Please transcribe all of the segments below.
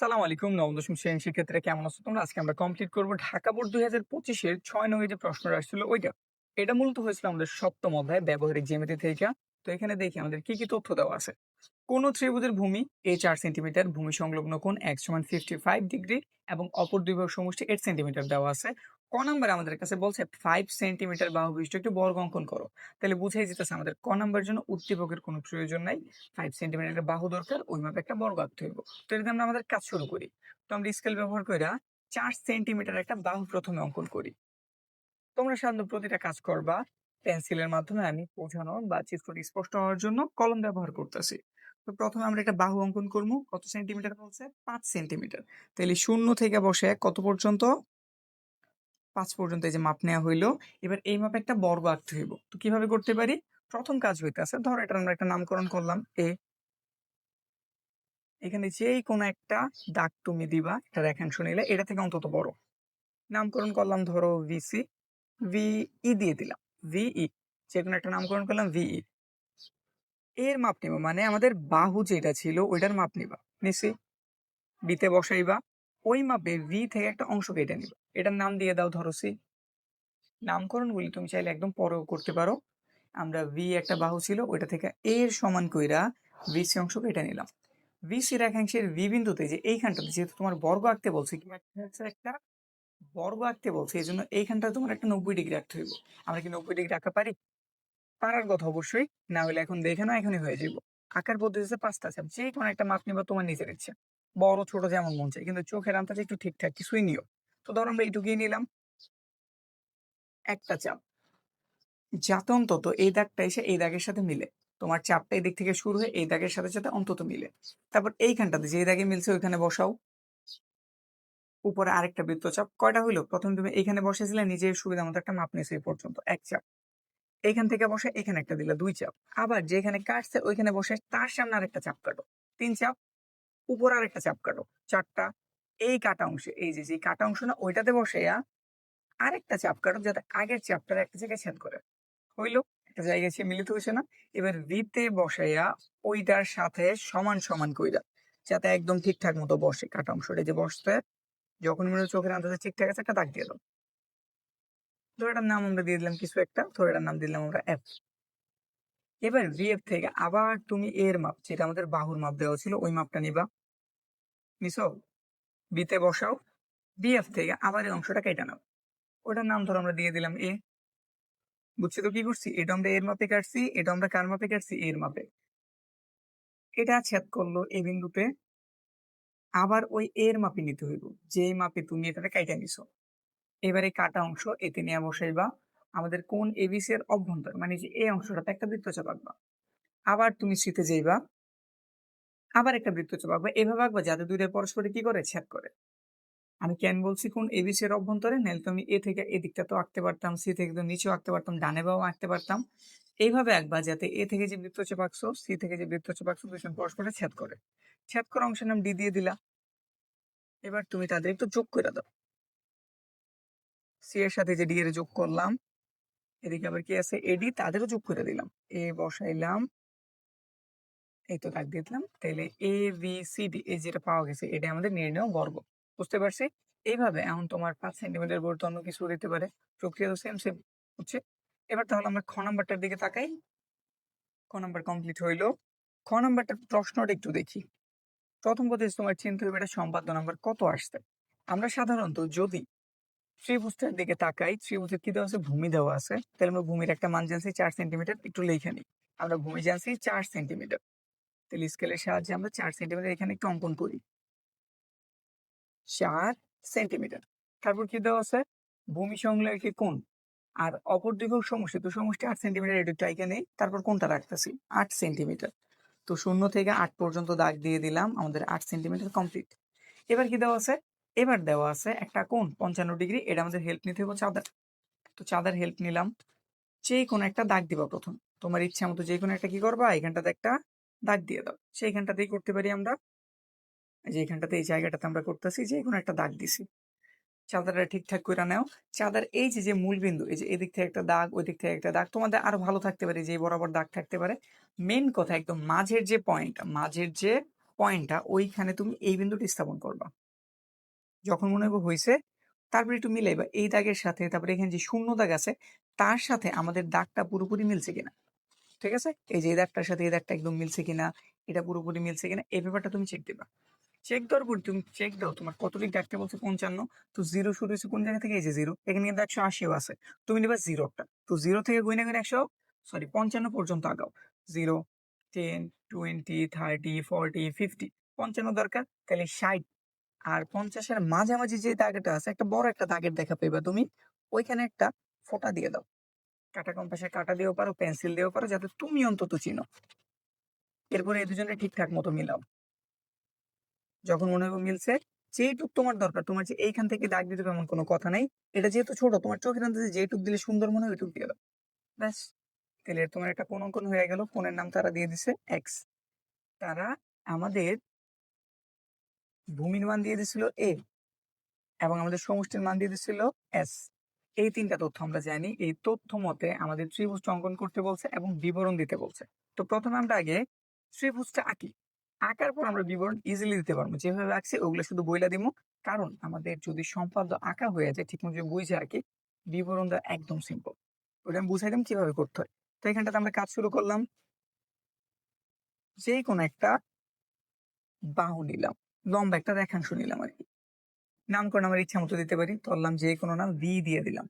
সালাম আলাইকুম, নবম দশম শ্রেণি শিক্ষার্থীরা কেমন আছো তোমরা? আজকে আমরা কমপ্লিট করব ঢাকা বোর্ড দুই হাজার পঁচিশের ছয় নয় যে প্রশ্নটা আসছিল ওইটা। এটা মূলত হয়েছিল আমাদের সপ্তম অধ্যায়, ব্যবহারিক জ্যামিতি থেকে। তো এখানে দেখি আমাদের কি কি তথ্য দেওয়া আছে। কোন ত্রিভুজের ভূমি এ চার সেন্টিমিটার ভূমি সংলগ্ন কোন এক সমান ফিফটি ফাইভ ডিগ্রি এবং অপর দুই ভাগ সমষ্টি এইট সেন্টিমিটার দেওয়া আছে। ক নাম্বার আমাদের কাছে বলছে ফাইভ সেন্টিমিটার বাহু বিশিষ্ট একটি বর্গ অঙ্কন করো। তাহলে বুঝাই যেতেছে আমাদের ক নাম্বার জন্য উদ্দীপকের কোনো প্রয়োজন নাই। ফাইভ সেন্টিমিটার একটা বাহু দরকার, ওই মাপে একটা বর্গ আঁকতে হইব। তো এরকম আমরা আমাদের কাজ শুরু করি। তো আমরা স্কেল ব্যবহার করে চার সেন্টিমিটার একটা বাহু প্রথমে অঙ্কন করি। তোমরা সাধারণত প্রতিটা কাজ করবা পেন্সিলের মাধ্যমে, আমি বোঝানো বা চিত্রটি স্পষ্ট হওয়ার জন্য কলম ব্যবহার করতেছি। তো প্রথমে আমরা একটা বাহু অঙ্কন করব। কত সেন্টিমিটার বলছে? পাঁচ সেন্টিমিটার। তাহলে শূন্য থেকে বসে কত পর্যন্ত? পাঁচ পর্যন্ত এই যে মাপ নেওয়া হইল, এবার এই মাপে একটা বর্গ আঁকতে হইব। তো কীভাবে করতে পারি? প্রথম কাজ হইতেছে, ধর এটা আমরা একটা নামকরণ করলাম এ এখানে যেই কোনো একটা দাগ তুমি দিবা, একটা রেখাংশ নিলে এটা থেকে অন্তত বড়। নামকরণ করলাম ধরো ভিসি ভিই দিয়ে দিলাম ভিই যে কোনো একটা নামকরণ করলাম ভিই এর মাপ নিব মানে আমাদের বাহু যেটা ছিল, ওইটার মাপ নিবা নিছি বিতে বসাইবা। ওই মাপে ভি থেকে একটা অংশ কেটে নিবে। এটার নাম দিয়ে দাও ধরো সি নামকরণগুলি তুমি চাইলে একদম পরেও করতে পারো। আমরা ভি একটা বাহু ছিল, ওইটা থেকে এর সমান কইরা ভি সি অংশ কেটে নিলাম। ভিসি রেখাংশের ভি বিন্দুতে যে এইখানটাতে, যেহেতু তোমার বর্গ আঁকতে বলছে, কি হচ্ছে একটা? বর্গ আঁকতে বলছে এই জন্য এইখানটা তোমার একটা নব্বই ডিগ্রি আঁকতে হইব। আমরা কি নব্বই ডিগ্রি আঁকা পারি? পারার কথা অবশ্যই, না হলে এখন দেখে না এখনই হয়ে যাব আঁকার পদ্ধতিতে পাঁচটা চাপ যে কোনো একটা মাপ নিবা তোমার নিজের ইচ্ছে। বড়, ছোট যেমন মন চাই কিন্তু চোখের আন্দাজে একটু ঠিকঠাক কিছুই নিও। তো ধরো আমরা এইটুকুই নিলাম। একটা চাপ। যাতে অন্তত এই দাগটা এসে এই দাগের সাথে মিলে। তোমার চাপটা এই দিক থেকে শুরু হয়ে এই দাগের সাথে সাথে অন্তত মিলে। তারপর এইখানটাতে যে দাগে মিলছে ওইখানে বসাও। উপরে আরেকটা বৃত্তচাপ। কয়টা হইল? প্রথম তুমি এখানে বসেছিলে, নিজের সুবিধা মতো একটা মাপ নিয়েছে এই পর্যন্ত। এক চাপ। এইখান থেকে বসে এখানে একটা দিলে দুই চাপ। আবার যেখানে কাটছে, ওইখানে বসে তার সামনে আরেকটা চাপ কাটো। তিন চাপ। উপর আর একটা চাপ কাটো। চারটা, এই কাটা অংশে, এই যে যে কাটা অংশ না, ওইটাতে বসে আরেকটা চাপ কাটো যাতে আগের চাপটার একটা জায়গায় ছেদ করে। হইল? একটা জায়গায় সে মিলিত হয়েছে না? এবার ভিতে বসাইয়া ওইটার সাথে সমান সমান কইরা যাতে একদম ঠিকঠাক মতো বসে। কাটা অংশটা যে বসতে যখন মনে চোখের আন্দাজে ঠিকঠাক আছে, একটা দাগ দিয়ে দাও। ধর এটার নাম আমরা দিয়ে দিলাম কিছু একটা এটার নাম দিলাম আমরা এফ এবার ভিএফ থেকে আবার তুমি এর মাপ, যেটা আমাদের বাহুর মাপ দেওয়া ছিল, ওই মাপটা নিবা। নিছো? বিতে বসাও। বিএফ থেকে আবার এই অংশটা কেটে নাও। ওটার নাম ধরো আমরা দিয়ে দিলাম এ। বুঝছি তো কি করছি? এটা আমরা এর মাপে কাটছি, এটা আমরা কার মাপে কাটছি? এর মাপে। এটা ছেদ করল এই বিন্দুতে। আবার ওই এর মাপে নিতে হইব। যে মাপে তুমি এটাকে কাইটা নিছো। এবারে কাটা অংশ এতে নিয়ে বসাইবা। আমাদের কোন এবিসি এর অভ্যন্তর মানে যে এই অংশটাতে একটা বৃত্তচাপ আঁকবা। আবার তুমি শীতে যাইবা। আবার একটা বৃত্তচাপ আঁকবা। এভাবে আঁকবা যাতে দুইটা পরস্পরে কি করে ছেদ করে। আমি কেন বলছি কোন এবিসি এর অভ্যন্তরে? নাহলে তুমি এ থেকে এদিকটা তো আঁকতে পারতাম সি থেকে তো নিচেও আঁকতে পারতাম, ডানে বাও আঁকতে পারতাম। এইভাবে আঁকবা যাতে এ থেকে যে বৃত্তচাপ আঁকছো সি থেকে যে বৃত্তচাপ আঁকছো দুজন পরস্পরে ছেদ করে। ছেদ করা অংশের নাম ডি দিয়ে দিলা। এবার তুমি তাদের একটু যোগ করে দাও। সি এর সাথে যে ডি এর যোগ করলাম, এদিকে আবার কি আছে? এডি তাদেরও যোগ করে দিলাম। এ বসাইলাম। এই তো দাগ দিয়ে দিলাম। তাহলে এ বি সি ডি এই যেটা পাওয়া গেছে, এটা আমাদের নির্ণয় বর্গ। বুঝতে পারছি? এইভাবে এখন তোমার পাঁচ সেন্টিমিটার বলতে অন্য কিছু দিতে পারে। প্রক্রিয়া তো সেম সেম হচ্ছে এবার তাহলে আমরা খ নাম্বারটার দিকে তাকাই। খ নাম্বার কমপ্লিট হইল। খ নাম্বারটার প্রশ্নটা একটু দেখি। প্রথম কথা তোমার চিন্তা হবে এটা সম্পাদ্য নাম্বার কত আসছে? আমরা সাধারণত যদি ত্রিভুজটার দিকে তাকাই, ত্রিভুজের কি দেওয়া আছে? ভূমি দেওয়া আছে। তাহলে আমরা ভূমির একটা মান জানছি, চার সেন্টিমিটার একটু লিখে নিই। আমরা ভূমি জানছি চার সেন্টিমিটার তাহলে স্কেলের সাহায্যে আমরা চার সেন্টিমিটার এখানে একটু অঙ্কন করি। চার সেন্টিমিটার। তারপর কি দেওয়া আছে? ভূমি সংলগ্ন কোণ? আর অপর ভাগ সমষ্টি, তো সমষ্টি আট সেন্টিমিটার, এটা নেই। তারপর কোনটা রাখতেছি, আট সেন্টিমিটার। তো শূন্য থেকে আট পর্যন্ত দাগ দিয়ে দিলাম, আমাদের আট সেন্টিমিটার কমপ্লিট। এবার কি দেওয়া আছে? এবার দেওয়া আছে একটা কোণ, পঞ্চান্ন ডিগ্রি, এটা আমাদের হেল্প নিতে হবে চাঁদার। তো চাঁদার হেল্প নিলাম। যে কোনো একটা দাগ দিবা প্রথম। তোমার ইচ্ছা মতো যে কোনো একটা কি করবা? এখানটাতে একটা দাগ দিয়ে দাও। সেইখানটাতেই করতে পারি আমরা। যে এখানটাতে এই জায়গাটাতে আমরা করতেছি যে কোনো একটা দাগ দিছি। চাঁদাটা ঠিকঠাক করে নাও। চাঁদার এই যে যে মূল বিন্দু, এই যে এদিক থেকে একটা দাগ ওই দিক থেকে একটা দাগ, তোমাদের আরও ভালো থাকতে পারে যে বরাবর দাগ থাকতে পারে। মেন কথা একদম মাঝের যে পয়েন্ট মাঝের যে পয়েন্টটা ওইখানে তুমি এই বিন্দুটি স্থাপন করবা। যখন মনে হবে হয়েছে তারপরে একটু মিলাইবা। এই দাগের সাথে, তারপরে এখানে যে শূন্য দাগ আছে, তার সাথে আমাদের দাগটা পুরোপুরি মিলছে কিনা। ঠিক আছে? এই যে, এই দাগটার সাথে এই দাগটা একদম মিলছে কিনা, এটা পুরোপুরি মিলছে কিনা, এই ব্যাপারটা তুমি চেক দিবা। চেক দেওয়ার পর তুমি চেক দাও তোমার কতদিক ডাকতে বলছে পঞ্চান্ন, তো জিরো শুরু হয়েছে কোন জায়গা থেকে? এই যে জিরো এখানে কিন্তু একশো আশিও আছে। তুমি নেবা জিরোটা তো জিরো থেকে গুইনা গুইনা একশো সরি পঞ্চান্ন পর্যন্ত আগাও। Zero ten twenty thirty forty fifty পঞ্চান্ন দরকার, তাহলে ষাট। আর পঞ্চাশের মাঝামাঝি যে দাগটা আছে, একটা বড় একটা দাগের দেখা পেবা তুমি, ওইখানে একটা ফোঁটা দিয়ে দাও। কাটা কম্পাসে কাটা দিয়েও পারো, পেন্সিল দিয়েও পারো, যাতে তুমি অন্তত চিনো। এরপরে এই দুজনে ঠিকঠাক মতো মিলাও। যখন মনে হবে মিলছে যেটুক তোমার দরকার, তোমার যে এইখান থেকে দাগ দিতে হবে এমন কোনো কথা নাই। এটা যেহেতু ছোট, তোমার চোখের আন্দাজে যেটুক দিলে সুন্দর মনে হয় ওইটুক দিয়ে দাও। ব্যাস। তাহলে তোমার একটা কোন অঙ্কন হয়ে গেল কোনের নাম তারা দিয়ে দিছে এক্স তারা আমাদের ভূমির মান দিয়ে দিছিল এ এবং আমাদের সমষ্টির মান দিয়ে দিছিল এস এই তিনটা তথ্য আমরা জানি। এই তথ্য মতে আমাদের ত্রিভুজটা অঙ্কন করতে বলছে এবং বিবরণ দিতে বলছে। তো প্রথমে আমরা আগে ত্রিভুজটা আঁকি। আঁকার পর আমরা বিবরণ ইজিলি দিতে পারব। যেভাবে আঁকছি ওগুলো শুধু বইলা দিব। কারণ আমাদের যদি সম্পাদ্য আঁকা হয়ে যায়, ঠিক মতো বুঝে আঁকি বিবরণটা একদম সিম্পল ওটা আমি বুঝাই দিলাম কীভাবে করতে হয়। তো এখানটাতে আমরা কাজ শুরু করলাম। যে কোনো একটা বাহু নিলাম। লম্বা একটা রেখাংশ নিলাম আর কি। নামকরণ আমার ইচ্ছা মতো দিতে পারি। ধরলাম যে কোনো নাম ভি দিয়ে দিলাম।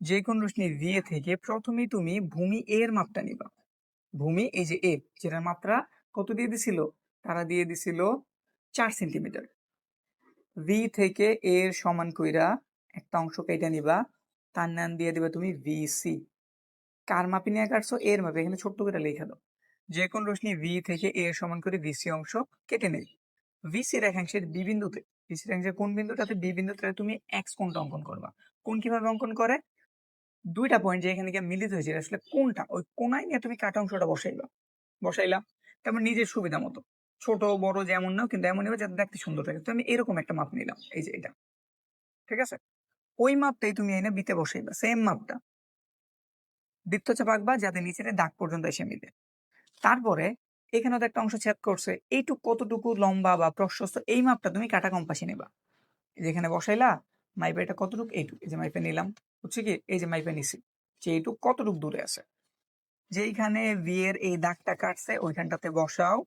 যে কোনো রশ্মি ভি এ থেকে প্রথমেই তুমি ভূমি এর মাপটা নিবা। ভূমি এই যে এ যেটার মাত্রা কত দিয়ে দিছিল? তারা দিয়ে দিছিল চার সেন্টিমিটার। ভি থেকে এর সমান কইরা একটা অংশ কেটে নিবা। তার নাম দিয়ে দিবা তুমি ভিসি কার মাপি নিয়ে কাটছো? এর মাপে। এখানে ছোট্ট করে লেখা দাও। যে কোন রশ্মি ভি থেকে এর সমান করে ভিসি অংশ কেটে নেই ভিসি রেখাংশের বি বিন্দুতে ভিসি কোন বিন্দুটাতে বি বিন্দুতে তুমি এক্স কোনটা অঙ্কন করবা? কোন কীভাবে অঙ্কন করে? দুইটা পয়েন্ট যে এখানে মিলিত হয়েছে আসলে কোনটা? ওই কোনায় নিয়ে তুমি কাটা অংশটা বসাইবা। বসাইলা তারপর নিজের সুবিধা মতো। ছোট, বড় যেমন নাও, কিন্তু এমন যাতে দেখতে সুন্দর থাকে। তো আমি এরকম একটা মাপ নিলাম। এই যে এটা। ঠিক আছে? ওই মাপটাই তুমি এনে বিতে বসাইবা। সেম মাপটা। বৃত্ত চাপ আঁকবা যাতে নিচের দাগ পর্যন্ত এসে মিলে। তারপরে এখানে তো একটা অংশ ছেদ করছে। এইটুকু কতটুকু লম্বা বা প্রশস্ত, এই মাপটা তুমি কাটা কম্পাসে নেবা। যেখানে বসাইলা মাইপে কতটুকু? এইটুকু। এই যে মাইপে নিলাম। হচ্ছে কি? এই যে মাইপে নিছি। যে এইটুকু কতটুকু দূরে আছে? যেইখানে এর এই দাগটা কাটছে, ওইখানটাতে বসাও।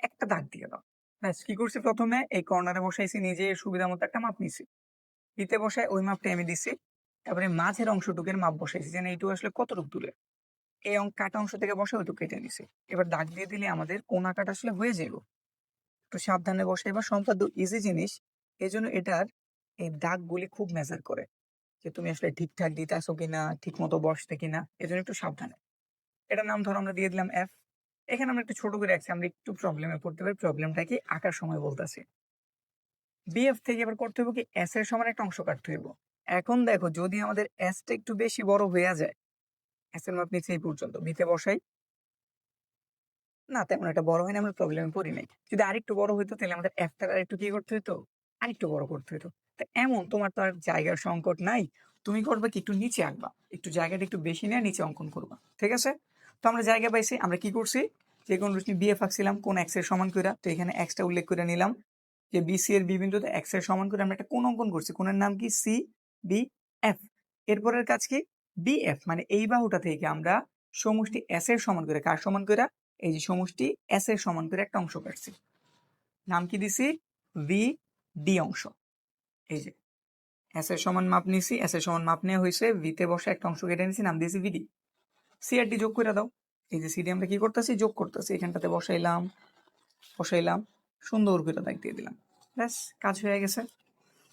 একটা দাগ দিয়ে দাও। ব্যাস, কি করছি প্রথমে? এই কর্নারে বসাইছি, নিজে সুবিধা মতো একটা মাপ নিছি। দিতে বসায়, ওই মাপটা আমি দিছি। তারপরে মাঝের অংশটুকের মাপ বসাইছি, যেন এইটু আসলে কতটুকু দূরে? এই অঙ্ক কাটা অংশ থেকে বসে ওইটুকু কেটে নিছি। এবার দাগ দিয়ে দিলে আমাদের কোনা কাটা আসলে হয়ে যাবে একটু সাবধানে বসে এবার সম্পাদ্য ইজি জিনিস এই জন্য এটার এই দাগগুলি খুব মেজার করে যে তুমি আসলে ঠিকঠাক দিতে আসো কিনা ঠিক মতো বসতে কিনা, এজন্য একটু সাবধানে। এটার নাম ধরো আমরা দিয়ে দিলাম এফ এখানে আমরা একটু ছোট করে রাখছি, আমরা একটু প্রবলেমে পড়তে পারি প্রবলেমটা কি আঁকার সময় বলতেছি। বিএফ থেকে এবার করতে হবে কি এস এর সমান একটা অংশ কাটতে হইব। এখন দেখো যদি আমাদের এসটা একটু বেশি বড় হয়ে যায় এস এর মাপ নিচে এই পর্যন্ত। বিতে বসাই। না, তেমন একটা বড় হয় না আমরা প্রবলেমে পড়ি নাই। যদি আরেকটু বড় হইতো, তাহলে আমাদের এফটা আরেকটু কি করতে হইতো? আরেকটু বড় করতে হইতো। তা এমন, তোমার তো আর জায়গার সংকট নাই। তুমি করবে কি, একটু নিচে আঁকবা। একটু জায়গাটা একটু বেশি নিয়ে, নিচে অঙ্কন করবা। ঠিক আছে? তো আমরা জায়গা পাইছি, আমরা কি করছি? যে কোন রশ্মি বিএফ আঁকছিলাম, কোন এক্সের সমান কইরা। তো এখানে এক্সটা উল্লেখ করে নিলাম। যে বিসি এর বি বিন্দুতে এক্সের সমান করে আমরা একটা কোন অঙ্কন করছি। কোনের নাম কি? সি বি এফ এরপরের কাজ কি? বি এফ মানে এই বাহুটা থেকে আমরা সমষ্টি এস এর সমান করে, কার সমান করে? এই যে সমষ্টি এস এর সমান করে একটা অংশ কাটছি। নাম কি দিছি? ভি ডি অংশ। এই যে এস এর সমান মাপ নিছি এস এর সমান মাপ নেওয়া হয়েছে ভিতে বসে একটা অংশ কেটে নিছি, নাম দিয়েছি ভিডি সি আর ডি যোগ করে দাও। এই যে সিডি আমরা কি করতেছি? যোগ করতেছি। এখানটাতে বসাইলাম বসাইলাম, সুন্দর করে দাগ দিয়ে দিলাম। ব্যাস, কাজ হয়ে গেছে।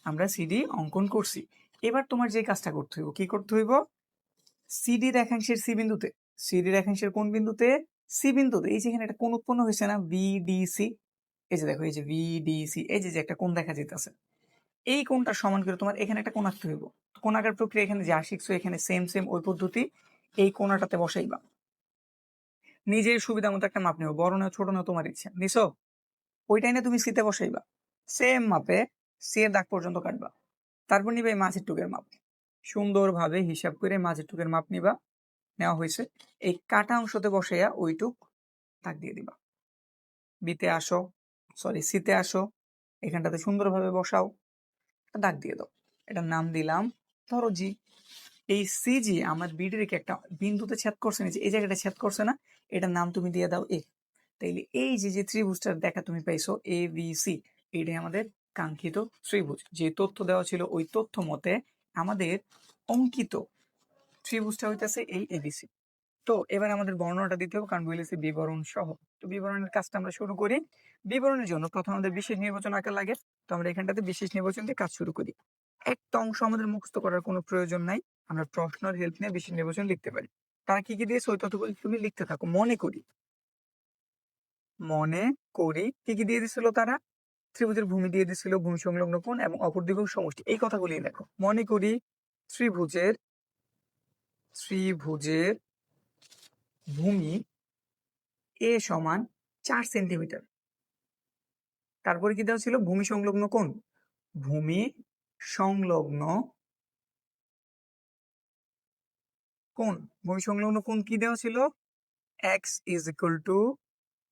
আমরা সিডি অঙ্কন করছি। এবার তোমার যে কাজটা করতে হইব, কি করতে হইব? সিডি রেখাংশের সি বিন্দুতে। সিডি রেখাংশের কোন বিন্দুতে? সি বিন্দুতে। এই যে এখানে একটা কোন উৎপন্ন হয়েছে না? ভিডিসি এই যে দেখো, এই যে ভিডিসি এই যে যে একটা কোণ দেখা যেতেছে এই কোণটা সমান করে তোমার এখানে একটা কোণ আঁকতে হইব। কোণ আঁকার প্রক্রিয়া এখানে যা শিখছো, এখানে সেম সেম ওই পদ্ধতি। এই কোণাটাতে বসাইবা। নিজের সুবিধা মতো একটা মাপ নেব বড় না ছোট না তোমার ইচ্ছা। নিছো? ওইটাই না তুমি সিতে বসাইবা। সেম মাপে সি এর দাগ পর্যন্ত কাটবা। তারপর নিবে মাঝের টুকের মাপ। সুন্দরভাবে হিসাব করে মাঝের টুকের মাপ নিবা। নেওয়া হয়েছে। এই কাটা অংশতে বসাইয়া ওইটুক দাগ দিয়ে দিবা। বিতে আসো সরি সিতে আসো, এখানটাতে সুন্দরভাবে বসাও, দাগ দিয়ে দাও। এটার নাম দিলাম ধরো জি এই সিজি আমার বিডি রেখে একটা বিন্দুতে ছেদ করছে না যে এই জায়গাটা ছেদ করছে না? এটার নাম তুমি দিয়ে দাও এ। তাইলে এই যে যে ত্রিভুজটার দেখা তুমি পাইছো, এ, বি, সি এইটাই আমাদের কাঙ্ক্ষিত ত্রিভুজ। যে তথ্য দেওয়া ছিল ওই তথ্য মতে আমাদের অঙ্কিত ত্রিভুজটা হইতেছে এই এবিসি তো এবার আমাদের বর্ণনাটা দিতে হবে, কারণ বলেছে বিবরণ সহ। তো বিবরণের কাজটা আমরা শুরু করি। বিবরণের জন্য প্রথম আমাদের বিশেষ নির্বাচন আঁকা লাগে, তো আমরা এখানটাতে বিশেষ নির্বাচন দিয়ে কাজ শুরু করি। একটা অংশ আমাদের মুখস্থ করার কোনো প্রয়োজন নাই, আমরা প্রশ্নের হেল্প নিয়ে বিশেষ নির্বাচন লিখতে পারি। তারা কি কি দিয়েছে ওই তথ্যগুলি তুমি লিখতে থাকো, মনে করি। মনে করি কি কি দিয়ে দিছিল তারা? ত্রিভুজের ভূমি দিয়ে দিছিল ভূমি সংলগ্ন কোণ এবং অপর সমষ্টি। এই কথাগুলি দেখো মনে করি ত্রিভুজের ত্রিভুজের ভূমি এ সমান চার সেন্টিমিটার। তারপরে কি দেওয়া ছিল? ভূমি সংলগ্ন কোণ। ভূমি সংলগ্ন কোণ। ভূমি সংলগ্ন কোণ কি দেওয়া ছিল? X is equal to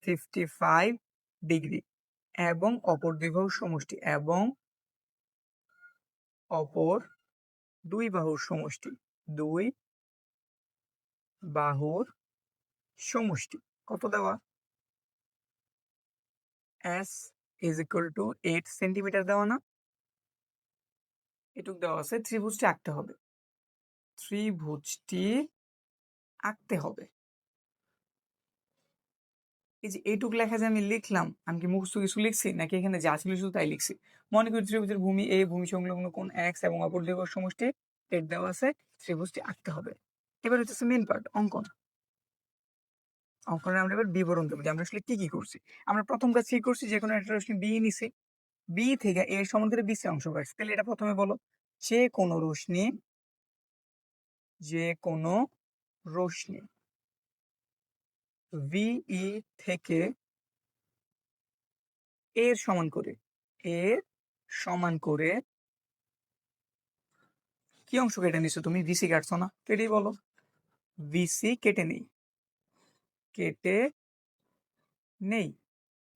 fifty five degree. এবং অপর দ্বিবাহুর সমষ্টি এবং অপর দুই বাহুর সমষ্টি, দুই বাহুর সমষ্টি। কত দেওয়া? S is equal to eight centimetre দেওয়া না? এটুক দেওয়া আছে, ত্রিভুজটি আঁকতে হবে। ত্রিভুজটি আঁকতে হবে। এই যে এইটুক লেখা যে আমি লিখলাম, আমি কি মুখস্থ কিছু লিখছি? নাকি এখানে যা ছিল শুধু তাই লিখছি? মনে করি ত্রিভুজের ভূমি এ ভূমি সংলগ্ন কোন এক্স এবং অপর দিকের সমষ্টি এর দেওয়া আছে, ত্রিভুজটি আঁকতে হবে। এবার হচ্ছে মেন পার্ট অঙ্কন। অঙ্কনে আমরা এবার বিবরণ দেবো যে আমরা আসলে কি কি করছি। আমরা প্রথম কাজ কি করছি? যে কোনো একটা রশ্মি বি নিছি। বি থেকে এর সমান বিসি অংশ কাটছি তাহলে এটা প্রথমে বলো, যে কোনো রশ্মি, যে কোনো রশ্মি। ভিই থেকে এর সমান করে এর সমান করে কি অংশ কেটে নিছো তুমি? ভিসি কাটছো না? কেটেই বলো। ভিসি কেটে নেই। কেটে নেই।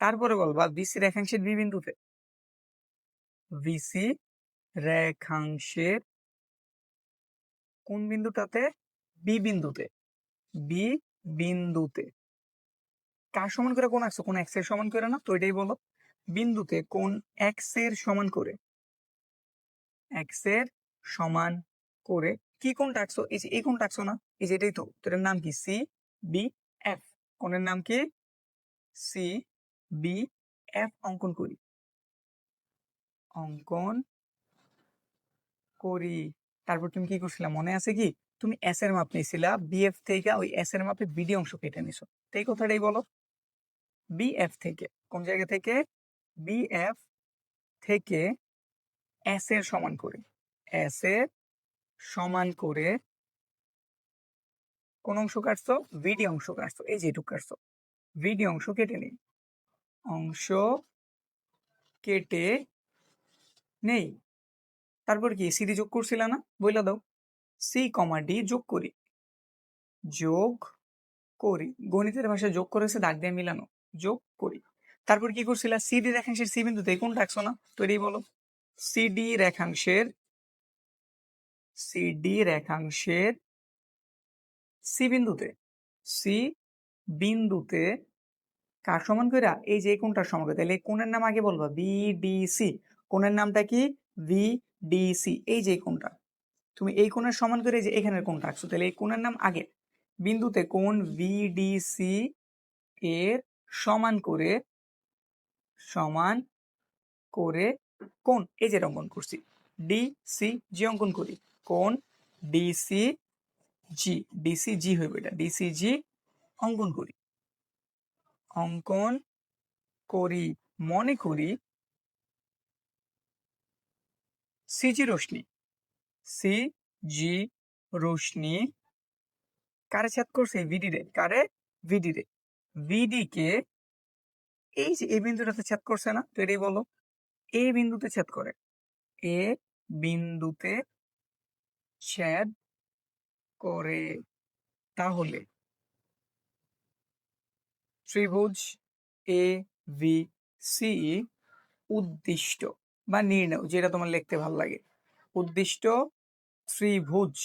তারপরে বল বলবা ভিসি রেখাংশের বি বিন্দুতে। ভিসি রেখাংশের কোন বিন্দুটাতে? বি বিন্দুতে। বি বিন্দুতে। কার সমান করে কোন আঁকছো কোন এক্সের সমান করে না, তো এটাই বলো। বিন্দুতে কোন এক্সের সমান করে? এক্সের সমান করে কি কোনটা আঁকছো এই যে, এই কোনটা আঁকছো না, এই যে এটাই তো এটার নাম কি? সি বি এফ কোণের নাম কি? সি বি এফ অঙ্কন করি। অঙ্কন করি। তারপর তুমি কি করছিলা, মনে আছে কি? তুমি এস এর মাপ নিয়েছিলা বিএফ থেকে ওই এস এর মাপে বিডি অংশ কেটে নিছো। তো এই কথাটাই বলো। বিএফ থেকে, কোন জায়গা থেকে? বিএফ থেকে এস এর সমান করে এস এর সমান করে কোন অংশ কাটছো? ভিডি অংশ কাটছো, এই যে এটুক কাটছো। ভিডি অংশ কেটে নেই, অংশ কেটে নেই। তারপর কি সিডি যোগ করছিলা না? বইলা দাও। সি কমা ডি যোগ করি যোগ করি। গণিতের ভাষায় যোগ করেছে, দাগ দিয়ে মিলানো। যোগ করি। তারপর কি করছিলা? সিডি রেখাংশের সি বিন্দুতে কোন রাখছো না? তো এটাই বলো সিডি রেখাংশের সিডি রেখাংশের সি বিন্দুতে সি বিন্দুতে কার সমান কইরা? এই যে কোনটার সমান করে তাহলে কোণের নাম আগে বলবা। বিডিসি কোণের নামটা কি? ভিডিসি এই যে কোণটা। তুমি এই কোণের সমান করে যে এখানের কোণটা আঁকছো। তাহলে এই কোণের নাম আগে। বিন্দুতে কোণ ভিডিসি এর সমান করে সমান করে কোন এই যে অঙ্কন করছি ডিসি জি অঙ্কন করি, কোণ ডিসি জি ডিসি জি হইবে এটা ডিসি জি অঙ্কন করি। অঙ্কন করি, মনে করি সিজি রশ্মি সি জি রশ্মি, কারে ছেদ করছে? ভিডি রে কারে? ভিডি রে ভিডি কে? এই যে এই বিন্দুটাতে ছেদ করছে না, তো এটাই বলো। এ বিন্দুতে ছেদ করে। এ বিন্দুতে ছেদ করে তাহলে ত্রিভুজ এ ভি সি উদ্দিষ্ট বা নির্ণয়, যেটা তোমার লিখতে ভালো লাগে। উদ্দিষ্ট ত্রিভুজ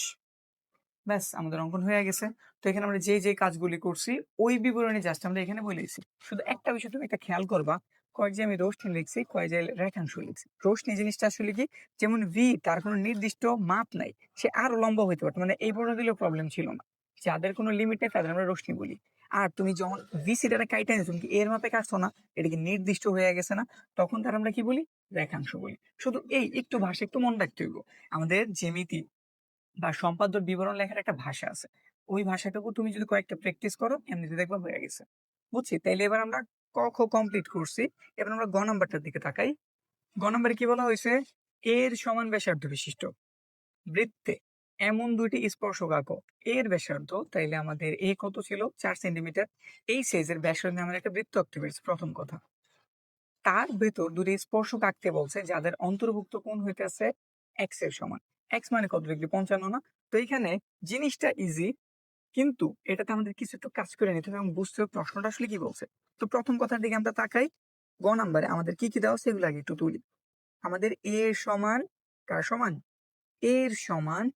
ব্যাস আমাদের অঙ্কন হয়ে গেছে। তো এখানে আমরা যে যে কাজগুলি করছি, ওই বিবরণী জাস্ট আমরা এখানে বলেছি শুধু একটা বিষয় তুমি একটা খেয়াল করবা, কয়েক যে আমি রোশনি লিখছি, কয়েক যে রেখাংশ লিখছি। রোশনি জিনিসটা আসলে কি, যেমন ভি তার কোনো নির্দিষ্ট মাপ নাই, সে আরও লম্বা হইতে পারতো মানে এই বড় দিলেও প্রবলেম ছিল না। যাদের কোনো লিমিট নেই, তাদের আমরা রোশনি বলি। আর তুমি যখন ভি সিটারে কাইটা নিছো তুমি কি এর মাপে কাটছো না? এটা কি নির্দিষ্ট হয়ে গেছে না? তখন তার আমরা কি বলি? রেখাংশ বলি। শুধু এই একটু ভাষা একটু মনে রাখতে হইব। আমাদের জ্যামিতি বা সম্পাদ্য বিবরণ লেখার একটা ভাষা আছে। ওই ভাষাটুকু তুমি যদি কয়েকটা প্র্যাকটিস করো, এমনিতে দেখবা হয়ে গেছে। বুঝছি? তাইলে এবার আমরা ক খ কমপ্লিট করছি। এবার আমরা গ নাম্বারটার দিকে তাকাই। গ নাম্বারে কি বলা হয়েছে? এর সমান ব্যাসার্ধ বিশিষ্ট। বৃত্তে এমন দুইটি স্পর্শক আঁকো। এর ব্যাসার্ধ, তাইলে আমাদের এ কত ছিল? চার সেন্টিমিটার। এই সাইজের ব্যাসার্ধে আমরা একটা বৃত্ত আঁকতে পেরেছি, প্রথম কথা। তার ভেতর দুটি স্পর্শক আঁকতে বলছে, যাদের অন্তর্ভুক্ত কোণ হইতেছে এক্সের সমান। এক্স মানে কত ডিগ্রি পঞ্চান্ন, না? তো এখানে জিনিসটা ইজি কিন্তু এটাতে আমাদের কিছু একটু কাজ করে নিতে হবে এবং বুঝতে হবে প্রশ্নটা আসলে কি বলছে। তো প্রথম কথার দিকে আমরা তাকাই, গ নাম্বারে আমাদের কি কি দেওয়া সেগুলো আগে একটু তুলি। আমাদের এ সমান, কার সমান? এর সমান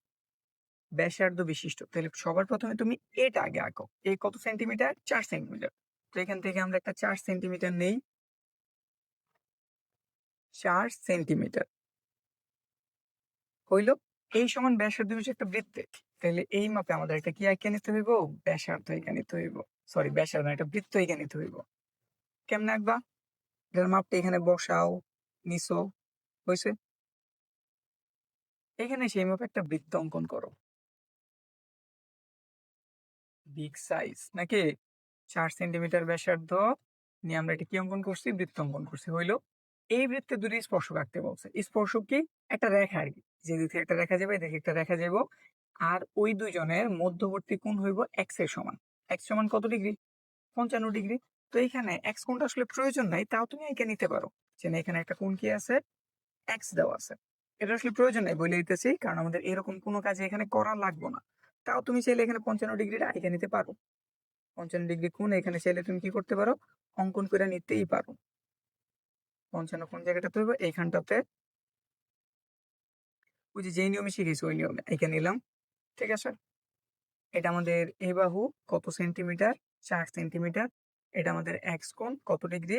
ব্যাসার্ধ বিশিষ্ট। তাহলে সবার প্রথমে তুমি এটা আগে আঁকো। এ কত সেন্টিমিটার চার সেন্টিমিটার তো এখান থেকে আমরা একটা চার সেন্টিমিটার নেই। চার সেন্টিমিটার হইল এই সমান ব্যাসার্ধ হচ্ছে একটা বৃত্তে তাহলে এই মাপে আমাদের একটা কি এঁকে নিতে হইব? ব্যাসার্ধ এঁকে নিতে হইব। সরি ব্যাসার্ধ একটা বৃত্ত এঁকে নিতে হইব। কেমনে আঁকবা? এটার মাপটা এখানে বসাও, নিছো হয়েছে এখানে সেই মাপে একটা বৃত্ত অঙ্কন করো। বিগ সাইজ নাকি? চার সেন্টিমিটার ব্যাসার্ধ নিয়ে আমরা এটা কি অঙ্কন করছি? বৃত্ত অঙ্কন করছি। হইল, এই বৃত্তে দুটি স্পর্শক আঁকতে বলছে। স্পর্শক কি? একটা রেখা আর কি। যে দিকে একটা রেখা যাবে এদিকে একটা রেখা যাব আর ওই দুইজনের মধ্যবর্তী কোণ হইব এক্সের সমান। এক্স সমান কত ডিগ্রি? পঞ্চান্ন ডিগ্রি। তো এখানে এক্স কোণটা আসলে প্রয়োজন নাই, তাও তুমি এঁকে নিতে পারো। যে এখানে একটা কোণ কি আছে? এক্স দেওয়া আছে। এটা আসলে প্রয়োজন নাই বলে দিতেছি, কারণ আমাদের এরকম কোনো কাজ এখানে করা লাগবে না। তাও তুমি চাইলে এখানে পঞ্চান্ন ডিগ্রিটা এঁকে নিতে পারো। পঞ্চান্ন ডিগ্রি কোণ, এখানে চাইলে তুমি কি করতে পারো? অঙ্কন করে নিতেই পারো। পঞ্চান্ন কোন জায়গাটাতে হবে এইখানটাতে ওই যে যেই নিয়মে শিখেছি, ওই নিয়মে এখানে নিলাম। ঠিক আছে? এটা আমাদের এ বাহু কত সেন্টিমিটার? চার সেন্টিমিটার। এটা আমাদের এক্স কোণ কত ডিগ্রি?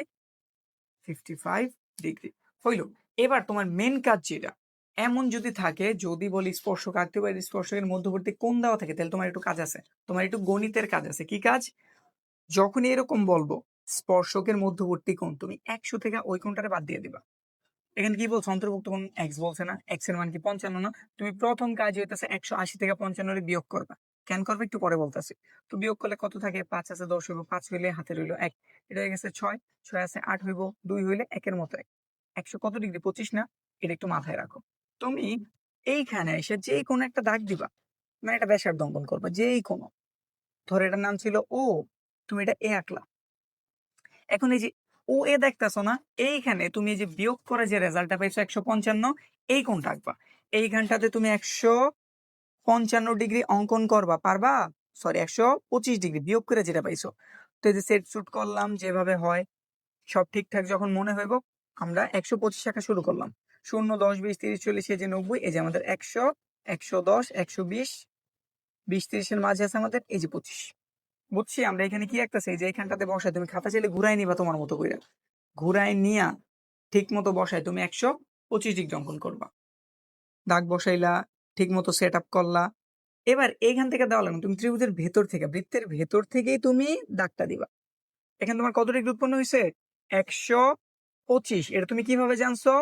Fifty five degree. হইল, এবার তোমার মেন কাজ যেটা, এমন যদি থাকে, যদি বলি স্পর্শক আঁকতে পারি স্পর্শকের মধ্যবর্তী কোন দেওয়া থাকে, তাহলে তোমার একটু কাজ আছে। তোমার একটু গণিতের কাজ আছে। কি কাজ? যখনই এরকম বলব, স্পর্শকের মধ্যবর্তী কোণ তুমি একশো থেকে ওই কোণটারে বাদ দিয়ে দিবা। এখানে কি বলছো? অন্তর্ভুক্ত কোণ এক্স বলছে না। এক্সের মান কি পঞ্চান্ন না? তুমি প্রথম কাজ হইতেছে একশো আশি থেকে পঞ্চান্নরে বিয়োগ করবা। কেন করবে? একটু পরে বলতেছি। তো বিয়োগ করলে কত থাকে? পাঁচ আছে, দশ হইব। পাঁচ হইলে হাতে রইল এক। এটা হয়ে গেছে ছয়। ছয় আছে, আট হইব। দুই হইলে একের মতো এক। একশো কত ডিগ্রি? পঁচিশ না? এটা একটু মাথায় রাখো। তুমি এইখানে এসে যেই কোনো একটা দাগ দিবা। মানে একটা ব্যাসার্ধ অঙ্কন করবা যেই কোনো। ধরো এটার নাম ছিল ও তুমি এটা এ আঁকলা। এখন এই যে ও এ দেখতেছো না, এইখানে তুমি যে বিয়োগ করে যে রেজাল্টটা পাইছো একশো পঞ্চান্ন, এই কোনটা আঁকবা এইখানটাতে তুমি একশো পঞ্চান্ন ডিগ্রি অঙ্কন করবা, পারবা? সরি একশো পঁচিশ ডিগ্রি বিয়োগ করে যেটা পাইছো। তো এই যে সেট শুট করলাম, যেভাবে হয়, সব ঠিকঠাক যখন মনে হইব, আমরা একশো পঁচিশ আঁকা শুরু করলাম। শূন্য, দশ, বিশ, তিরিশ, চল্লিশ, এই যে নব্বই, এই যে আমাদের একশো একশো দশ, একশো বিশ বিশ, তিরিশের মাঝে আছে আমাদের এই যে পঁচিশ। বুঝছি, আমরা এখানে কি একটা যে এখানটাতে বসায় তুমি খাতা চাইলে ঘুরাই নিবা তোমার মতো করে ঘুরাই নিয়া ঠিক মতো বসায় তুমি একশো পঁচিশ ডিগ্রি অঙ্কন করবা। দাগ বসাইলা ঠিক মতো সেট আপ করলা। এবার এইখান থেকে দেওয়া লাগবে তুমি ত্রিভুজের ভেতর থেকে, বৃত্তের ভেতর থেকেই তুমি দাগটা দিবা। এখানে তোমার কত ডিগ্রি উৎপন্ন হয়েছে একশো পঁচিশ। এটা তুমি কীভাবে জানছো?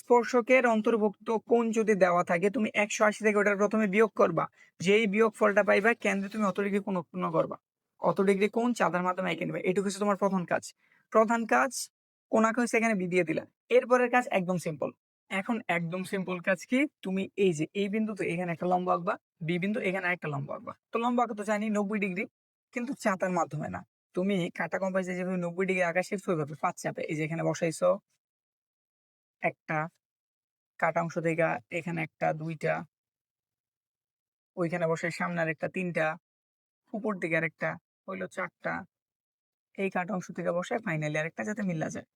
স্পর্শকের অন্তর্ভুক্ত কোণ যদি দেওয়া থাকে, তুমি একশো আশি থেকে ওটার প্রথমে বিয়োগ করবা। যেই বিয়োগ ফলটা পাইবা, কেন্দ্রে তুমি অত ডিগ্রি কোণ উৎপন্ন করবা। অত ডিগ্রি কোণ চাঁদার মাধ্যমে এঁকে নেবে। এটুকু হচ্ছে তোমার প্রধান কাজ। প্রধান কাজ কোনাকে হচ্ছে এখানে বি দিয়ে দিলা। এরপরের কাজ একদম সিম্পল এখন একদম সিম্পল কাজ কি? তুমি এই যে, এই বিন্দুতে এখানে একটা লম্বা আঁকবা, বি বিন্দু এখানে একটা লম্বা আঁকবা। তো লম্বা আঁকা তো জানি নব্বই ডিগ্রি, কিন্তু চাতার মাধ্যমে না। তুমি কাটা কম্পাসে যেভাবে নব্বই ডিগ্রি আঁকা শিখছো ওইভাবে পাঁচ চাপে, এই যে এখানে বসাইছো একটা কাটা অংশ থেকে এখানে একটা দুইটা। ওইখানে বসে সামনে আর একটা তিনটা। উপর দিকে আর একটা হইল চারটা। এই কাটা অংশ থেকে বসে ফাইনালি আরেকটা যাতে মিলা যায়।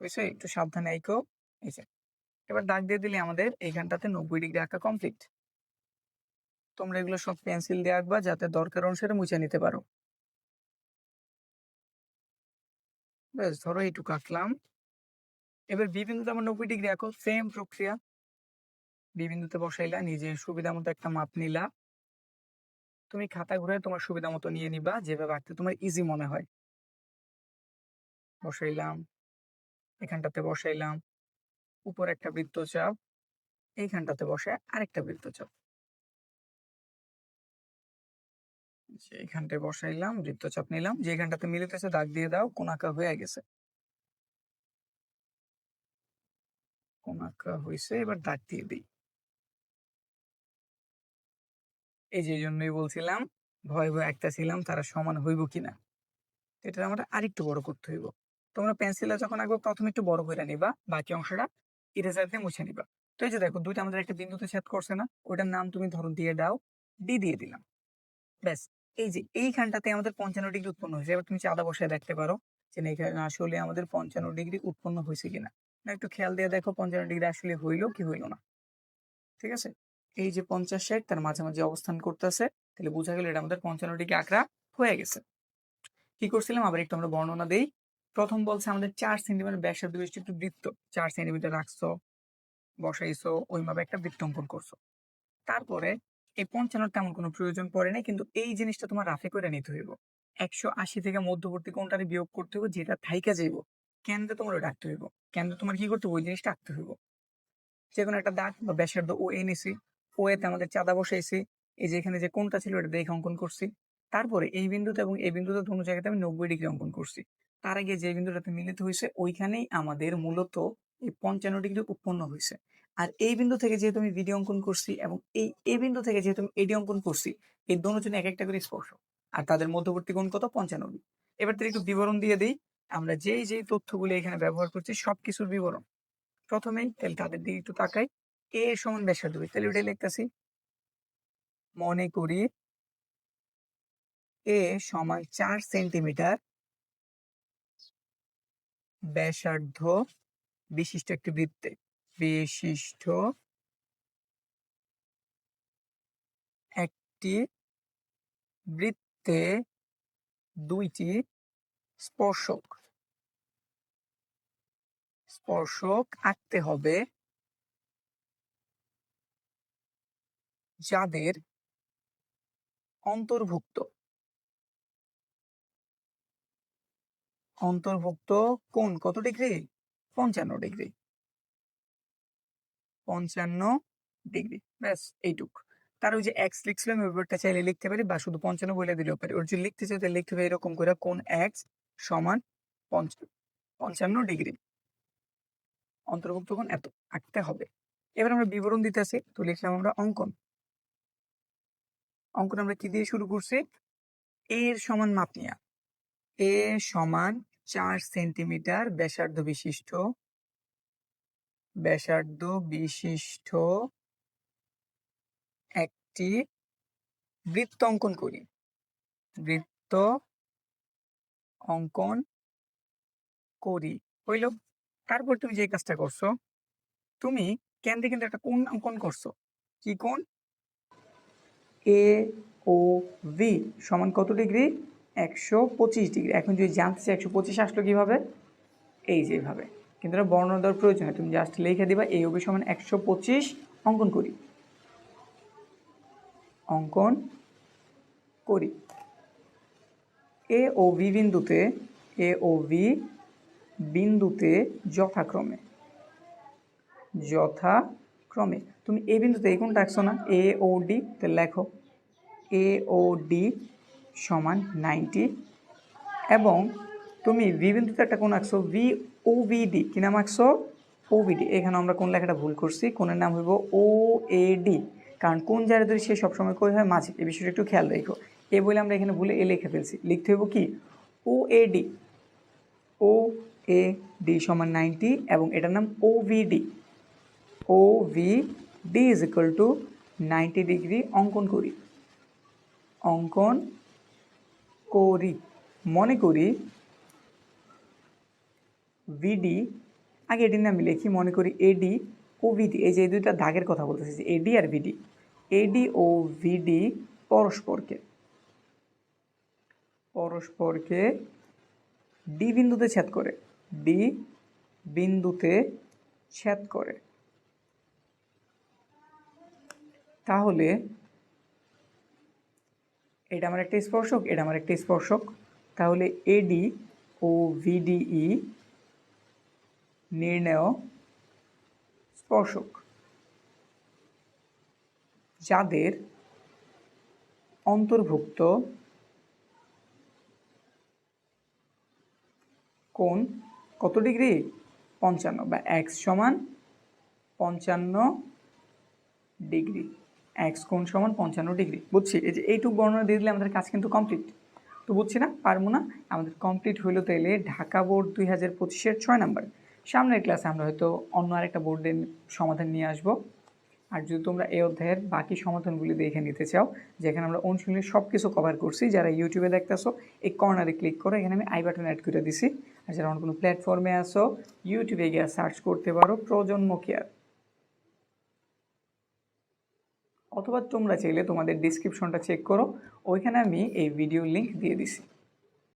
বুঝছ? একটু সাবধানে আইকো। এই যে। এবার দাগ দিয়ে দিলে আমাদের এইখানটাতে নব্বই ডিগ্রি আঁকা কমপ্লিট তোমরা এগুলো সব পেন্সিল দিয়ে আঁকবা যাতে দরকার অনুসারে মুছে নিতে পারো। ব্যাস ধরো এইটুকু আঁকলাম। এবার বিবিন্দুতে আমার নব্বই ডিগ্রি আঁকো সেম প্রক্রিয়া। বিবিন্দুতে বসাইলা নিজের সুবিধা মতো একটা মাপ নিলা। তুমি খাতা ঘুরে তোমার সুবিধা মতো নিয়ে নিবা যেভাবে আঁকতে তোমার ইজি মনে হয়। বসাইলাম, এখানটাতে বসাইলাম, উপর একটা বৃত্তচাপ, এইখানটাতে বসে আরেকটা বৃত্তচাপ। এইখানটায় বসাইলাম, বৃত্তচাপ নিলাম যে এখানটাতে মিলিতেছে দাগ দিয়ে দাও, কোন আঁকা হয়ে গেছে। কোন আঁকা হয়েছে এবার দাগ দিয়ে দিই। এই যে জন্যই বলছিলাম, ভয় ভয় একটা ছিলাম, তারা সমান হইব কিনা এটা আমরা আরেকটু বড় করতে হইব। তোমরা পেন্সিলে যখন আঁকবো, প্রথমে একটু বড় করে নিবা, বাকি অংশটা ইরেজার দিয়ে মুছে নিবা। তো এই যে, দেখো, দুইটা আমাদের একটা বিন্দুতে ছেদ করছে না ওটার নাম তুমি ধরো দিয়ে দাও ডি দিয়ে দিলাম। ব্যাস, এই যে, এইখানটাতে আমাদের পঞ্চান্ন ডিগ্রি উৎপন্ন হয়েছে। এবার তুমি চাঁদা বসায় দেখতে পারো যে আসলে আমাদের পঞ্চান্ন ডিগ্রি উৎপন্ন হয়েছে কিনা। একটু খেয়াল দিয়ে দেখো পঞ্চান্ন ডিগ্রি আসলে হইল কি হইল না। ঠিক আছে? এই যে পঞ্চাশ ষাট তার মাঝামাঝি অবস্থান করতেছে, তাহলে বোঝা গেল এটা আমাদের পঞ্চান্ন ডিগ্রি আঁকড়া হয়ে গেছে। কি করছিলাম? আবার একটু আমরা বর্ণনা দেই। প্রথম বলছে আমাদের চার সেন্টিমিটার ব্যাসার্ধ বিশিষ্ট বৃত্ত। চার সেন্টিমিটার রাখছো, বসাইছো, ওইভাবে একটা বৃত্ত অঙ্কন করছ। তারপরে এই পঞ্চান্ন তেমন কোনো প্রয়োজন পড়ে নাই, কিন্তু এই জিনিসটা তোমার রাফে করে নিতে হইব। একশো আশি থেকে মধ্যবর্তী কোনটারে বিয়োগ করতে হইব, যেটা থাইকা যাইব। কেন্দ্রে তোমার ওটা আঁকতে হইব। কেন্দ্রে তোমার কি করতে ওই জিনিসটা আঁকতে হইব। যে কোনো একটা দাগ বা ব্যাসার্ধ ও এ নিছি ও এতে আমাদের চাঁদা বসাইছি। এই যে এখানে যে কোনটা ছিল এটা দেখে অঙ্কন করছি। তারপরে এই বিন্দুতে এবং এই বিন্দুতে কোনো জায়গাতে আমি নব্বই ডিগ্রি অঙ্কন করছি। তার আগে যে বিন্দুটাতে মিলিত হয়েছে ওইখানেই আমাদের মূলত এই পঞ্চান্ন ডিগ্রি উৎপন্ন হয়েছে আর এই বিন্দু থেকে যেহেতু আমি ভিডিও অঙ্কন করছি এবং এই এই বিন্দু থেকে যেহেতু আমি এডি অঙ্কন করছি, এই দোনো জন্য এক একটা করে স্পর্শ। আর তাদের মধ্যবর্তী কোণ কত? পঞ্চানব্বই। এবার থেকে একটু বিবরণ দিয়ে দিই। আমরা যেই যেই তথ্যগুলি এখানে ব্যবহার করছি সবকিছুর বিবরণ। প্রথমেই তাহলে তাদের দিকে একটু তাকাই। এ সমান ব্যাসার্ধ তাহলে ওটাই লিখতেছি। মনে করি এ সমান চার সেন্টিমিটার ব্যাসার্ধ বিশিষ্ট একটি বৃত্তে। বিশিষ্ট একটি বৃত্তে দুইটি স্পর্শক। স্পর্শক আঁকতে হবে। যাদের অন্তর্ভুক্ত। অন্তর্ভুক্ত কোন কত ডিগ্রি? পঞ্চান্ন ডিগ্রি। পঞ্চান্ন ডিগ্রি। ব্যাস, এইটুক। তার ওই যে এক্স লিখছিলাম ব্যাপারটা চাইলে লিখতে পারি, বা শুধু পঞ্চান্ন বলে দিলেও পারি। ওর যদি লিখতে চাই তাহলে লিখতে পারি এরকম করে কোন এক্স সমান পঞ্চান্ন ডিগ্রি। অন্তর্ভুক্ত কোন এত আঁকতে হবে। এবার আমরা বিবরণ দিতে আসি তো লিখলাম আমরা অঙ্কন। অঙ্কন আমরা কি দিয়ে শুরু করছি? এর সমান মাপ নিয়া। এ সমান চার সেন্টিমিটার ব্যাসার্ধ বিশিষ্ট ব্যাসার্ধ বিশিষ্ট একটি বৃত্ত অঙ্কন করি। বৃত্ত অঙ্কন করি। হইল, তারপর তুমি যে কাজটা করছ, তুমি কেন্দ্রে কিন্তু একটা কোণ অঙ্কন করছ? কি কোণ এ ও ভি সমান কত ডিগ্রি? একশো পঁচিশ ডিগ্রি। এখন যদি জানতে চাই একশো পঁচিশ আসলো কীভাবে? এই যেভাবে কিন্তু এটা বর্ণনা দেওয়ার প্রয়োজন তুমি জাস্ট লিখে দিবা এই অবি সমান একশো পঁচিশ অঙ্কন করি। অঙ্কন করি। এ ও ভি বিন্দুতে, এ ও ভি বিন্দুতে যথাক্রমে। যথাক্রমে। তুমি এই বিন্দুতে এই কোনটা আঁকছো না? এ ও ডি তো লেখো। এ ও ডি সমান নাইনটি। এবং তুমি ভি বিন্দুতে একটা কোন আঁকছো ভি ও ডি কি নাম আঁকছো? ও ডি এখানে আমরা কোন লেখাটা ভুল করছি কোনের নাম হইব ও এ ডি কারণ কোন জায়গায় ধরে সে সবসময় কই হয়, মাঝে। এই বিষয়টা একটু খেয়াল রেখো। এ বলে আমরা এখানে ভুলে এ লিখে ফেলছি। লিখতে হইব কি? O A D O A D সমান নাইনটি এবং এটার নাম O D O V D is equal to ninety degree অঙ্কন করি। অঙ্কন করি। মনে করি ভিডি আগে এটির নাম লিখি, মনে করি এডি ও ভিডি এই যে দুইটা দাগের কথা বলতেছি যে এডি আর ভিডি এডি ও ভিডি পরস্পরকে। পরস্পরকে ডি বিন্দুতে ছেদ করে। ডি বিন্দুতে ছেদ করে। তাহলে এটা আমার একটা স্পর্শক, এটা আমার একটা স্পর্শক। তাহলে এডি ও ভিডিই নির্ণেয় স্পর্শক। যাদের অন্তর্ভুক্ত কোণ কত ডিগ্রি? পঞ্চান্ন বা এক্স সমান পঞ্চান্ন ডিগ্রি। এক্স কোণ সমান পঞ্চান্ন ডিগ্রি। বুঝছি? এই যে এইটুকু বর্ণনা দিয়ে দিলে আমাদের কাজ কিন্তু কমপ্লিট তো বুঝছি না? পারব না? আমাদের কমপ্লিট হইল তাইলে ঢাকা বোর্ড দুই হাজার পঁচিশের ছয় নাম্বার। সামনের ক্লাসে আমরা হয়তো অন্য আরেকটা বোর্ডের সমাধান নিয়ে আসব। আর যদি তোমরা এই অধ্যায়ের বাকি সমাধানগুলি দেখে নিতে চাও, যেখানে আমরা অনুশীলনের সব কিছু কভার করছি, যারা ইউটিউবে দেখতেছো, এই কর্নারে ক্লিক করো, এখানে আমি আই বাটন অ্যাড করে দিছি। আর যারা অন্য কোনো প্ল্যাটফর্মে আসো ইউটিউবে গিয়ে সার্চ করতে পারো, প্রজন্ম কেয়ার অথবা তোমরা চাইলে তোমাদের ডিসক্রিপশনটা চেক করো, ওইখানে আমি এই ভিডিও লিংক দিয়ে দিছি।